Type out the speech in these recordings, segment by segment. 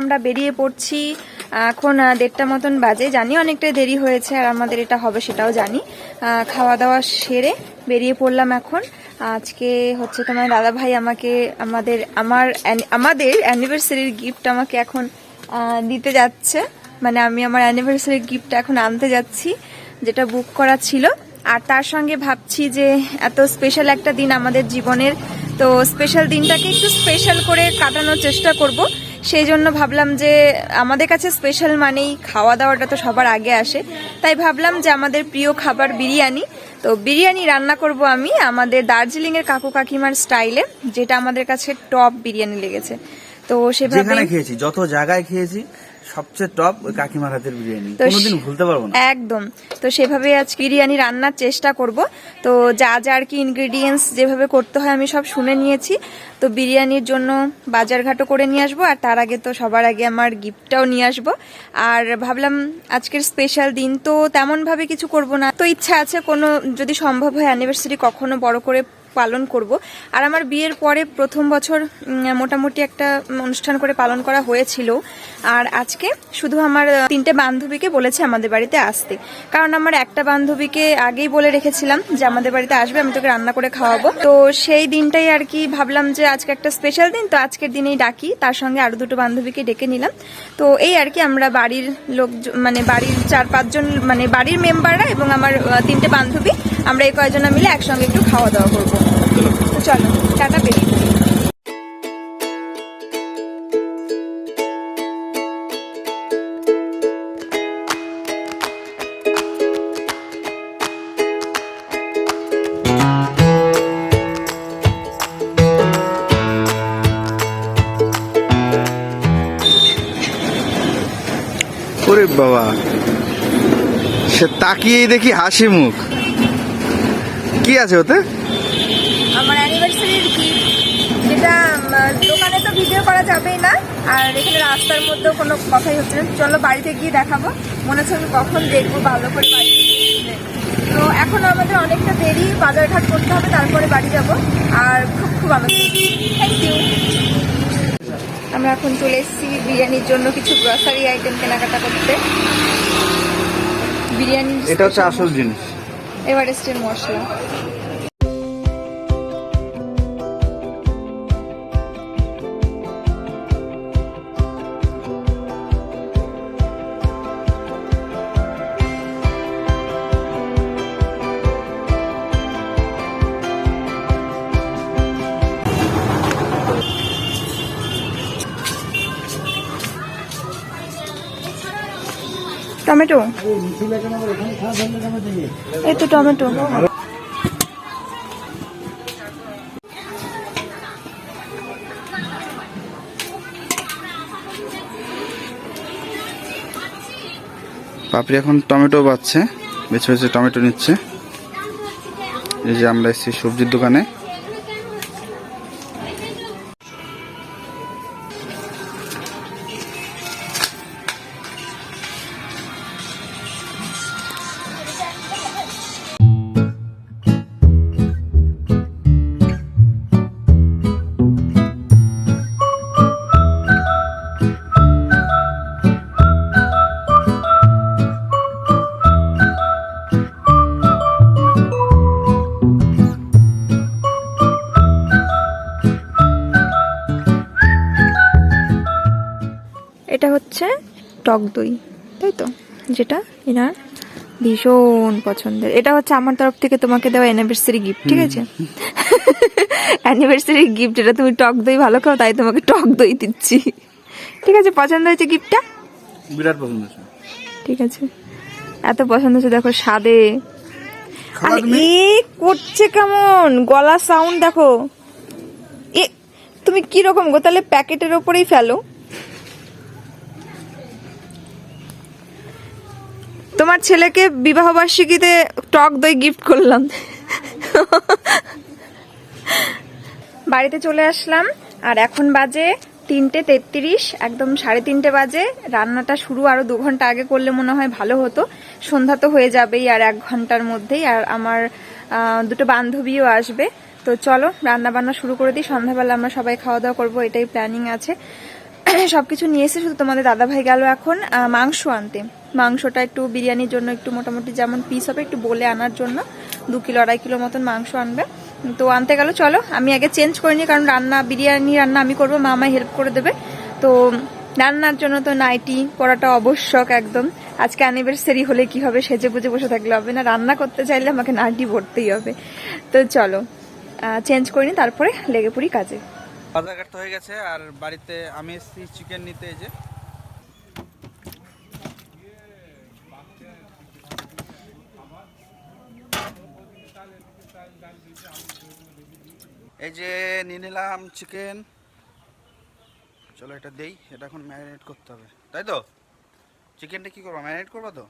আমরা বেরিয়ে পড়ছি, এখন দেড়টা মতন বাজে। জানি অনেকটাই দেরি হয়েছে আর আমাদের এটা হবে সেটাও জানি। খাওয়া দাওয়া সেরে বেরিয়ে পড়লাম এখন। আজকে হচ্ছে তোমার দাদা ভাই আমাকে, আমাদের, আমার আমাদের অ্যানিভার্সারির গিফট আমাকে এখন দিতে যাচ্ছে। মানে আমি আমার অ্যানিভার্সারির গিফট এখন আনতে যাচ্ছি, যেটা বুক করা ছিল। আর তার সঙ্গে ভাবছি যে এত স্পেশাল একটা দিন আমাদের জীবনের। তো স্পেশাল দিনটাকে একটু স্পেশাল করে কাটানোর চেষ্টা করব। সেই জন্য ভাবলাম যে আমাদের কাছে স্পেশাল মানেই খাওয়া দাওয়াটা তো সবার আগে আসে। তাই ভাবলাম যে আমাদের প্রিয় খাবার বিরিয়ানি। তো বিরিয়ানি রান্না করব আমি আমাদের দার্জিলিংয়ের কাকু কাকিমার স্টাইলে, যেটা আমাদের কাছে টপ বিরিয়ানি লেগেছে। তো সেভাবে খেয়েছি, যত জায়গায় খেয়েছি সবচেয়ে টপ ওই কাকিমার হাতের বিরিয়ানি। কোনোদিন ভুলতে পারব না। একদম। তো সেভাবে আজ বিরিয়ানি রান্নার চেষ্টা করব। তো যা যা আর কি ইনগ্রেডিয়েন্টস যেভাবে করতে হয় আমি সব শুনে নিয়েছি। তো বিরিয়ানির জন্য বাজারঘাটও করে নিয়ে আসব আর তার আগে তো সবার আগে আমার গিফটটাও নিয়ে আসব। আর ভাবলাম আজকের স্পেশাল দিন তো তেমনভাবে কিছু করব না। তো ইচ্ছা আছে কোনো যদি সম্ভব হয় অ্যানিভার্সারি কখনো বড় করে পালন করব। আর আমার বিয়ের পরে প্রথম বছর মোটামুটি একটা অনুষ্ঠান করে পালন করা হয়েছিল। আর আজকে শুধু আমার তিনটে বান্ধবীকে বলেছে আমাদের বাড়িতে আসতে। কারণ আমার একটা বান্ধবীকে আগেই বলে রেখেছিলাম যে আমাদের বাড়িতে আসবে, আমি তোকে রান্না করে খাওয়াবো। তো সেই দিনটাই আর কি ভাবলাম যে আজকে একটা স্পেশাল দিন, তো আজকের দিনেই ডাকি। তার সঙ্গে আরও দুটো বান্ধবীকে ডেকে নিলাম। তো এই আর কি আমরা বাড়ির লোক মানে বাড়ির চার পাঁচজন মানে বাড়ির মেম্বাররা এবং আমার তিনটে বান্ধবী, আমরা এই কয়জনা মিলে একসঙ্গে একটু খাওয়া দাওয়া করব। চলো টাটা বেরিয়ে ওরে বাবা সে তাকিয়েই দেখি হাসি মুখ। কি আছে ওতে আমার অ্যানিভার্সারির গিফট যেটা উম, দোকানে তো ভিডিও করা যাবেই না। আর এখানে রাস্তার মধ্যেও কোনো কথাই হচ্ছে না। চলো বাড়িতে গিয়ে দেখাবো। মনে হচ্ছে আমি কখন দেখব ভালো করে বাড়িতে তো এখন আমাদের অনেকটা দেরি বাজারঘাট করতে হবে তারপরে বাড়ি যাব। আর খুব খুব আনন্দ থ্যাংক ইউ আমরা এখন চলে এসেছি বিরিয়ানির জন্য কিছু গ্রসারি আইটেম কেনাকাটা করতে। বিরিয়ানি এটা হচ্ছে আসল জিনিস। এভারেস্টের মশলা। টমেটো? এই তো টমেটো। পাপড়ি এখন টমেটো বাচ্ছে বেছে বেছে টমেটো নিচ্ছে। এই যে আমরা এসেছি সবজির দোকানে। টক দই তাই তো? যেটা এনার ভীষণ পছন্দের। এটা হচ্ছে আমার তরফ থেকে তোমাকে দেওয়া অ্যানিভার্সারি গিফট ঠিক আছে? অ্যানিভার্সারি গিফট এটা তুমি টক দই ভালো খাও তাই তোমাকে টক দই দিচ্ছি। ঠিক আছে পছন্দ হয়েছে গিফটটা বিরাট পছন্দ হয়েছে। ঠিক আছে। এত পছন্দ হচ্ছে দেখো স্বাদে। আরে? এ করছে কেমন? গলা সাউন্ড দেখো। এ তুমি কি রকম গো? তাহলে প্যাকেটের ওপরেই ফেলো। তোমার ছেলেকে বিবাহ বার্ষিকীতে টক দই গিফট করলাম। বাড়িতে চলে আসলাম, আর এখন বাজে তিনটে তেত্রিশ, একদম সাড়ে তিনটে বাজে। রান্নাটা শুরু আরও দু ঘণ্টা আগে করলে মনে হয় ভালো হতো। সন্ধ্যা তো হয়ে যাবেই আর এক ঘণ্টার মধ্যেই, আর আমার দুটো বান্ধবীও আসবে। তো চলো রান্না বান্না শুরু করে দিই। সন্ধ্যাবেলা আমরা সবাই খাওয়া দাওয়া করব, এটাই প্ল্যানিং আছে। সব কিছু নিয়ে এসে শুধু তোমাদের দাদাভাই গেল এখন মাংস আনতে। মাংসটা একটু বিরিয়ানির জন্য একটু মোটামুটি যেমন পিস হবে, একটু বলে আনার জন্য। দু কিলো, আড়াই কিলো মতন মাংস আনবে। তো আনতে গেল, চলো, আমি আগে চেঞ্জ করে নিই, কারণ রান্না, বিরিয়ানি রান্না আমি করব, মা আমায় হেল্প করে দেবে। তো রান্নার জন্য তো নাইটি, পরাটা আবশ্যক একদম। আজকে অ্যানিভার্সারি হলে কি হবে, সেজে বুঝে বসে থাকলে হবে না। রান্না করতে চাইলে আমাকে নাইটি পরতেই হবে। তো চলো চেঞ্জ করে নিই, তারপরে লেগে পড়ি কাজে। বাজার কাটতে হয়ে গেছে, আর বাড়িতে আমি এসেছি চিকেন নিতে এই যে। এই যে নিয়ে নিলাম চিকেন চলো এটা দেই, এটা এখন ম্যারিনেট করতে হবে। তাই তো? চিকেনটা কি করব ম্যারিনেট করব তো?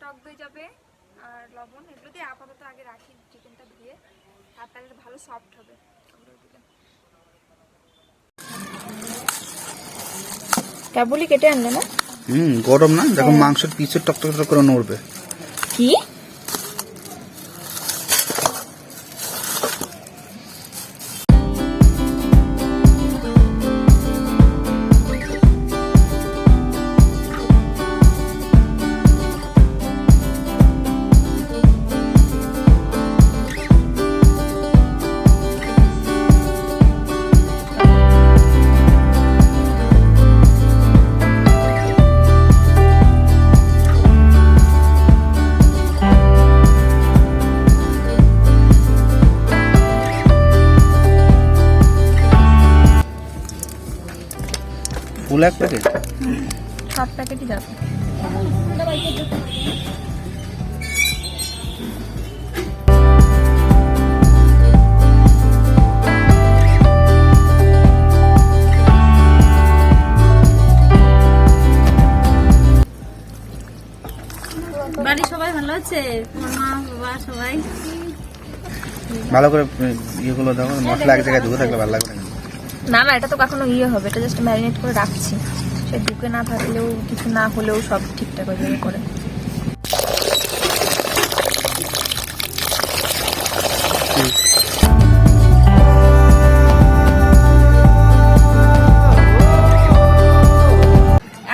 টক দই যাবে আর লবণ, এগুলো দিয়ে আপাতত আগে রাখি। আর তাহলে ভালো সফট হবে। কেবলই কেটে আনলে না? হুম গরম না? দেখো মাংসের পিছের টকটক টক টক করে নড়বে। কি? এক প্যাকেট সাত প্যাকেটই যাবে। বাড়ির সবাই ভালো আছে? তোমার মা বাবা সবাই? ভালো করে ইয়েগুলো দেখো মশলা এক জায়গায় ধুয়ে থাকলে ভালো লাগবে না না, এটা তো কখনো ইয়ে হবে, এটা জাস্ট ম্যারিনেট করে রাখছি। সে ঢুকে না থাকলেও, কিছু না হলেও সব ঠিকঠাক হয়ে করে।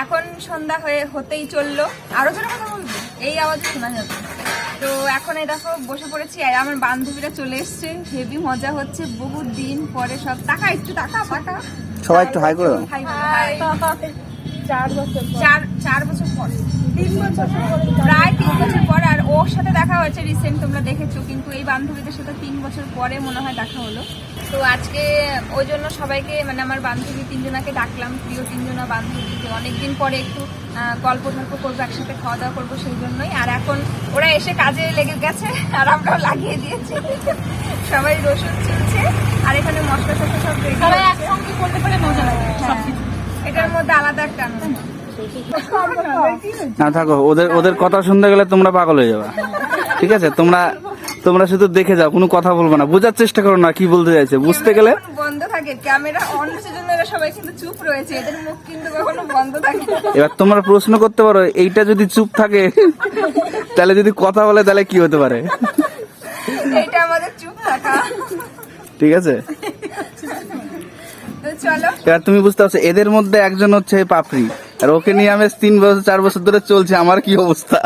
এখন সন্ধ্যা হয়ে, হতেই চলল। আরও জোরে কথা বলব? এই আওয়াজ শোনা যাবে। এখন এই দেখো বসে পড়েছি আর আমার বান্ধবীরা চলে এসছে। হেভি মজা হচ্ছে বহু দিন পরে সব টাকা একটু টাকা টাকা। সবাই একটু হাই করে দাও। High high. চার বছর চার চার বছর পর। তিন বছর প্রায় তিন বছর পর আর ওর সাথে দেখা হয়েছে রিসেন্ট তোমরা দেখেছ কিন্তু এই বান্ধবীদের সাথে তিন বছর পরে মনে হয় দেখা হলো। তো আজকে ওই জন্য সবাইকে মানে আমার বান্ধবী তিনজনাকে ডাকলাম প্রিয় তিনজনা বান্ধবী যে অনেকদিন পরে একটু গল্প টল্প করব একসাথে খাওয়া দাওয়া করব সেই জন্যই। আর এখন ওরা এসে কাজে লেগে গেছে আর আমরাও লাগিয়ে দিয়েছি। সবাই রসুন চলছে আর এখানে মশলা টসলা সব সবাই একসঙ্গে করতে পারে মজা লাগে এটার মধ্যে আলাদা একটা আনন্দ। না থাকো ওদের ওদের কথা শুনতে গেলে তোমরা পাগল হয়ে যাবে। ঠিক আছে? তোমরা তোমরা শুধু দেখে যাও কোনো কথা বলব না। বোঝার চেষ্টা করো না কি বলতে চাইছে। বুঝতে গেলে? বন্ধ থাকে। ক্যামেরা অন জন্য এরা সবাই কিন্তু চুপ রয়েছে। এদের মুখ কিন্তু কখনো বন্ধ থাকে এবার তোমরা প্রশ্ন করতে পারো এইটা যদি চুপ থাকে তাহলে যদি কথা বলে তাহলে কি হতে পারে? এইটা আমাদের চুপ থাকা। ঠিক আছে? এবার তুমি বুঝতে পারছ এদের মধ্যে একজন হচ্ছে পাপড়ি। আর ওকে নিয়ে আমি তিন বছর চার বছর ধরে চলছে আমার কি অবস্থা?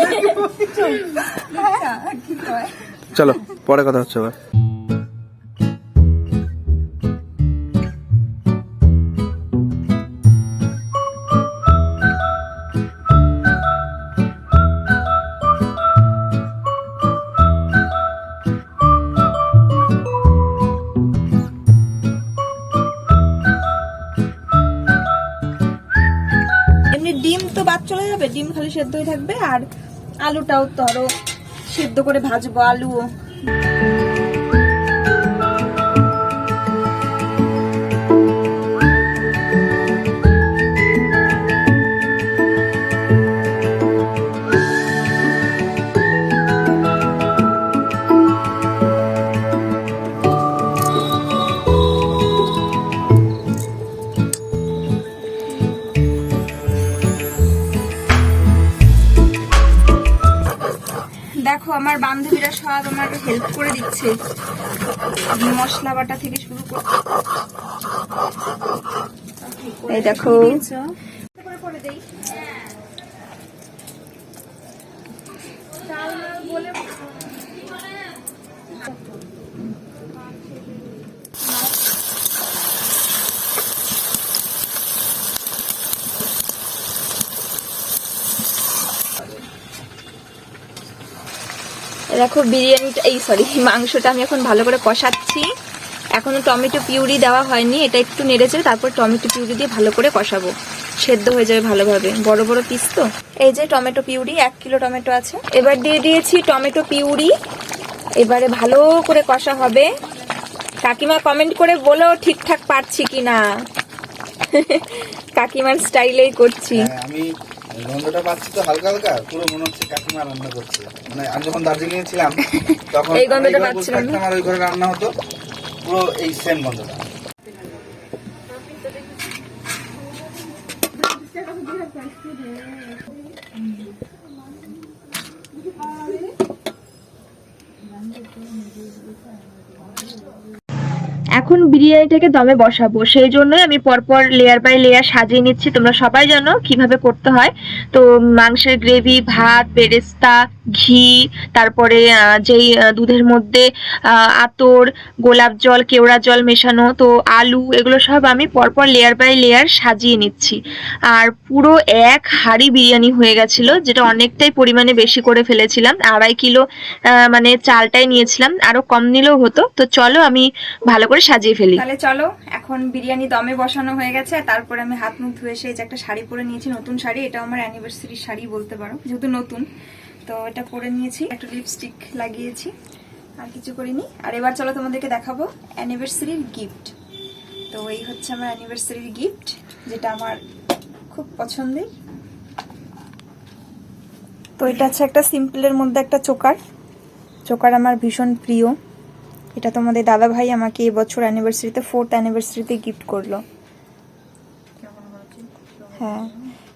চলো পরে কথা হচ্ছে আবার। এমনি ডিম তো বাদ চলে যাবে ডিম খালি সেদ্ধ হয়ে থাকবে আর আলুটাও তরো সেদ্ধ করে ভাজবো আলুও দিচ্ছে মশলা বাটা থেকে শুরু করে এই দেখো। দেখো বিরিয়ানিটা এই সরি মাংসটা আমি এখন ভালো করে কষাচ্ছি। এখনও টমেটো পিউরি দেওয়া হয়নি এটা একটু নেড়েছে তারপর টমেটো পিউরি দিয়ে ভালো করে কষাবো। সেদ্ধ হয়ে যাবে ভালোভাবে। বড় বড় পিস তো? এই যে টমেটো পিউরি এক কিলো টমেটো আছে। এবার দিয়ে দিয়েছি টমেটো পিউরি। এবারে ভালো করে কষা হবে। কাকিমা কমেন্ট করে বলো ঠিকঠাক পারছি কিনা। কাকিমার স্টাইলেই করছি। হ্যাঁ, আমি গন্ধটা পাচ্ছি তো হালকা হালকা পুরো মনে হচ্ছে কাকিমা রান্না করছে মানে আমি যখন দার্জিলিং ছিলাম তখন এই গন্ধটা পাচ্ছিলাম? থাকতাম ওই ঘরে রান্না হতো পুরো এই সেম গন্ধটা এখন বিরিয়ানিটাকে দমে বসাবো। সেই জন্যই আমি পরপর লেয়ার বাই লেয়ার সাজিয়ে নিচ্ছি। তোমরা সবাই জানো কীভাবে করতে হয়। তো মাংসের গ্রেভি ভাত, বেরেস্তা ঘি, তারপরে যেই দুধের মধ্যে আতর, গোলাপ জল, কেওড়া জল মেশানো, তো আলু, এগুলো সব আমি পরপর লেয়ার বাই লেয়ার সাজিয়ে নিচ্ছি। আর পুরো এক হাঁড়ি বিরিয়ানি হয়ে গেছিল, যেটা অনেকটাই পরিমাণে বেশি করে ফেলেছিলাম, আড়াই কিলো মানে চালটাই নিয়েছিলাম, আরও কম নিলেও হতো, তো চলো আমি ভালো করে সাজিয়ে ফেলি। তাহলে চলো, এখন বিরিয়ানি দমে বসানো হয়ে গেছে, তারপরে আমি হাত মুখ ধুয়ে এসে একটা শাড়ি পরে নিয়েছি, নতুন শাড়ি এটা আমার অ্যানিভার্সারি শাড়ি বলতে পারো, যেহেতু নতুন। তো এটা পরে নিয়েছি। একটু লিপস্টিক লাগিয়েছি। আর কিছু করিনি। আর এবার চলো তোমাদেরকে দেখাবো অ্যানিভার্সারির গিফট তো এই হচ্ছে আমার অ্যানিভার্সারির গিফট যেটা আমার খুব পছন্দের। তো এটা হচ্ছে একটা সিম্পলের মধ্যে একটা চোকার। চোকার আমার ভীষণ প্রিয়। এটা তোমাদের দাদা ভাই আমাকে এবছর অ্যানিভার্সারিতে ফোর্থ অ্যানিভার্সারিতে গিফট করল। হ্যাঁ।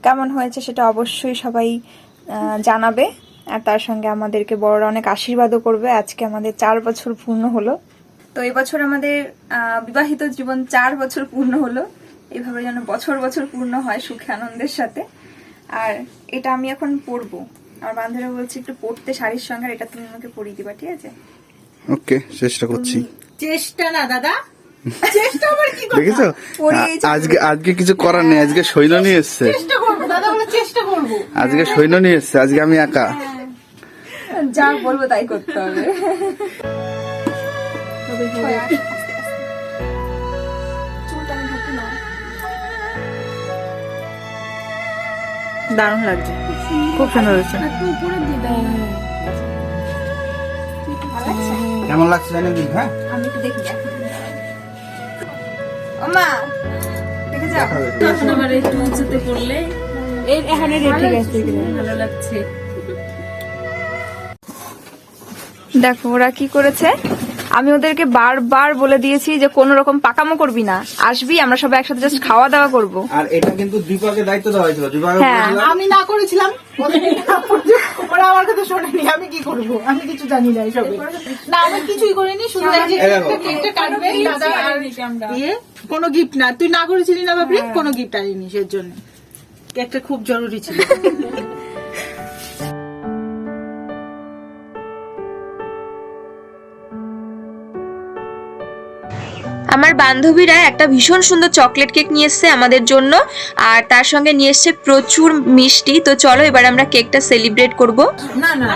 কেমন হয়েছে সেটা অবশ্যই সবাই জানাবে। আর তার সঙ্গে আমাদেরকে বড়রা অনেক আশীর্বাদও করবে। আজকে আমাদের চার বছর পূর্ণ হলো। তো এবছর আমাদের বিবাহিত জীবন চার বছর পূর্ণ হলো। এভাবে যেন বছর বছর পূর্ণ হয় সুখে আনন্দের সাথে। আর এটা আমি এখন পরবো আমার বান্ধবী বলছে একটু পড়তে শাড়ির সঙ্গে এটা তুমি আমাকে পরিয়ে দিবা ঠিক আছে? ওকে চেষ্টা করছি। চেষ্টা না দাদা। চেষ্টা আবার কি করে দেখেছ? আজকে আজকে কিছু করার নেই আজকে সৈন্য নিয়ে এসছে। চেষ্টা করব দাদা বলে চেষ্টা করব। আজকে সৈন্য নিয়ে এসছে আজকে আমি একা। যা বলব তাই করতে হবে। দারুণ লাগছে। খুব সুন্দর হয়েছে। কেমন লাগছে জানি হ্যাঁ? আমি একটু দেখি। ও দেখে যাও। এখন আবার একটু উঁচুতে পড়লে এই এখানে রেখে গেছে ভালো লাগছে। দেখো ওরা কি করেছে? আমি ওদেরকে বারবার বলে দিয়েছি যে কোন রকম পাকামো করবি না। আসবি আমরা সবাই একসাথে জাস্ট খাওয়া দাওয়া করব। আর এটা কিন্তু দীপকের দায়িত্ব দেওয়া হয়েছিল। হ্যাঁ। আমি না করেছিলাম। ওরা আমার কথা শোনেনি আমি কি করব? আমি কিছু জানি না এসবে। না আমি কিছুই করিনি শুধু কেকটা কাটবে দাদা আর ইয়ে কোনো গিফট না। তুই না করেছিলি না বাপরি কোনো গিফট আনিনি সের জন্য কেকটা খুব জরুরি ছিল। আমার বান্ধবীরা একটা ভীষণ সুন্দর চকলেট কেক নিয়ে এসছে আমাদের জন্য আর তার সঙ্গে নিয়ে এসছে প্রচুর মিষ্টি। তো চলো এবার আমরা কেকটা সেলিব্রেট করব। না না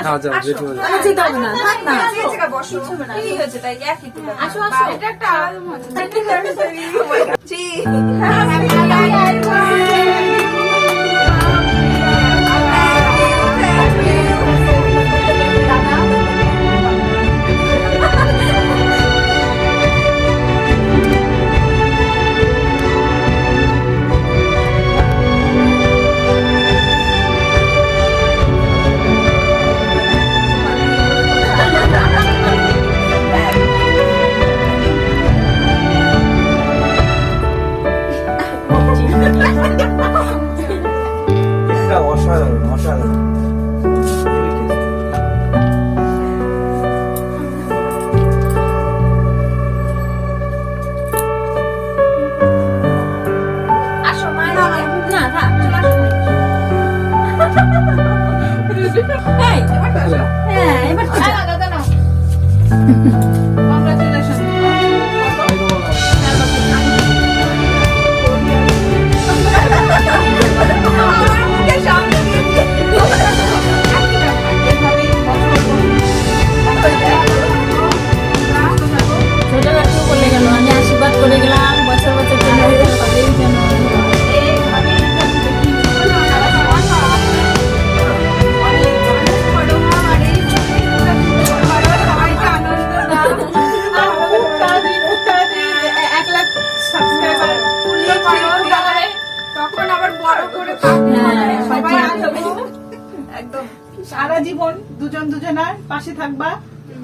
দুজন পাশে থাকবা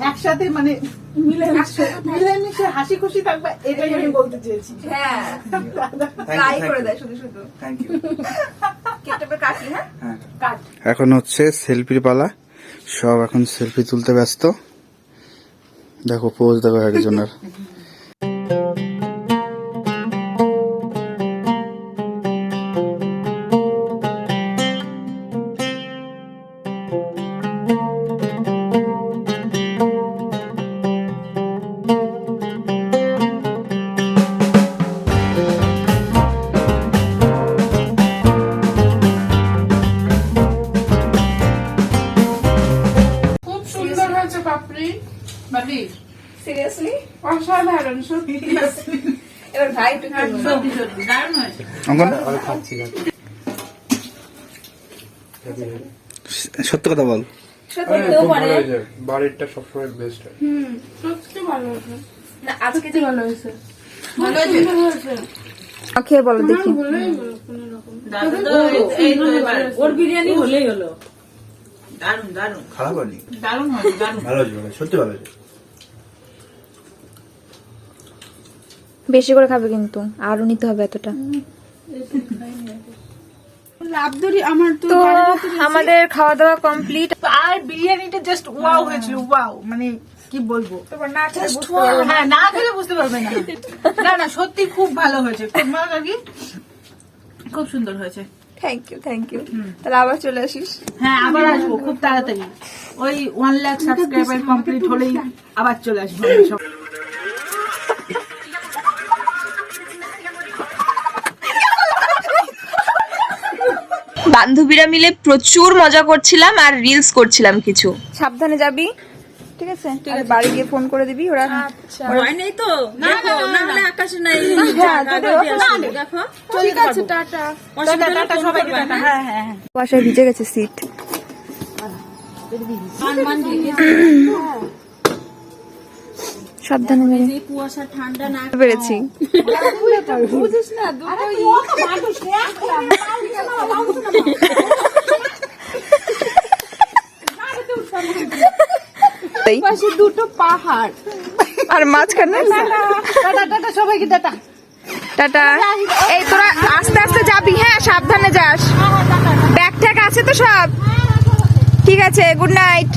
একসাথে মানে মিলেমিশে মিলেমিশে হাসি খুশি থাকবা এটাই আমি বলতে চেয়েছি। হ্যাঁ। Thank করে দেয় শুধু শুধু। Thank you. কাটি হ্যাঁ? হ্যাঁ। কাট এখন হচ্ছে সেলফির পালা। সব এখন সেলফি তুলতে ব্যস্ত। দেখো পোজ দেখো একজনের। সত্য কথা বল। সত্যি বাড়িরটা সবসময় বেস্ট হয়। সত্যি ভালো হয়েছে। না আজকে যে ভালো হয়েছে। ভালো হয়েছে? খেয়ে বলো দেখি। ওর বিরিয়ানি হলেই হলো। দারুণ দারুণ। খারাপ হয়নি? দারুণ হয়েছে ভালো হয়েছে। সত্যি ভালো হয়েছে। বেশি করে খাবে কিন্তু। আরও নিতে হবে এতটা। তো তো আমাদের খাওয়া দাওয়া কমপ্লিট আর বিরিয়ানিটা জাস্ট ওয়াও হয়েছিল ওয়াও মানে কি বলব? হ্যাঁ না খেলে বুঝতে পারবে না। না না সত্যি খুব ভালো হয়েছে। খুব ভালো লাগি। খুব সুন্দর হয়েছে। থ্যাংক ইউ থ্যাংক ইউ তাহলে আবার চলে আসিস। হ্যাঁ আবার আসব খুব তাড়াতাড়ি। ওই ওয়ান লাখ সাবস্ক্রাইবার কমপ্লিট হলেই আবার চলে আসব বান্ধবীরা মিলে প্রচুর মজা করছিলাম আর রিলস করছিলাম কিছু সাবধানে যাবি ঠিক আছে আর বাড়ি গিয়ে ফোন করে দিবি ওরা ভয় নেই তো না হলে আকাশে নাই হ্যাঁ, দেখো ঠিক আছে টাটা টাটা টাটা সবাইকে টাটা হ্যাঁ হ্যাঁ হ্যাঁ কুয়াশায় ভিজে গেছে সিট সাবধানে মেরে। কুয়াশা ঠান্ডা না পেরেছি। এই পাশে দুটো পাহাড়। আর মাঝখানে সবাইকে টাটা। টাটা। এই তোরা আস্তে আস্তে যাবি হ্যাঁ সাবধানে যাস। ব্যাগ ট্যাগ আছে তো সব? ঠিক আছে গুড নাইট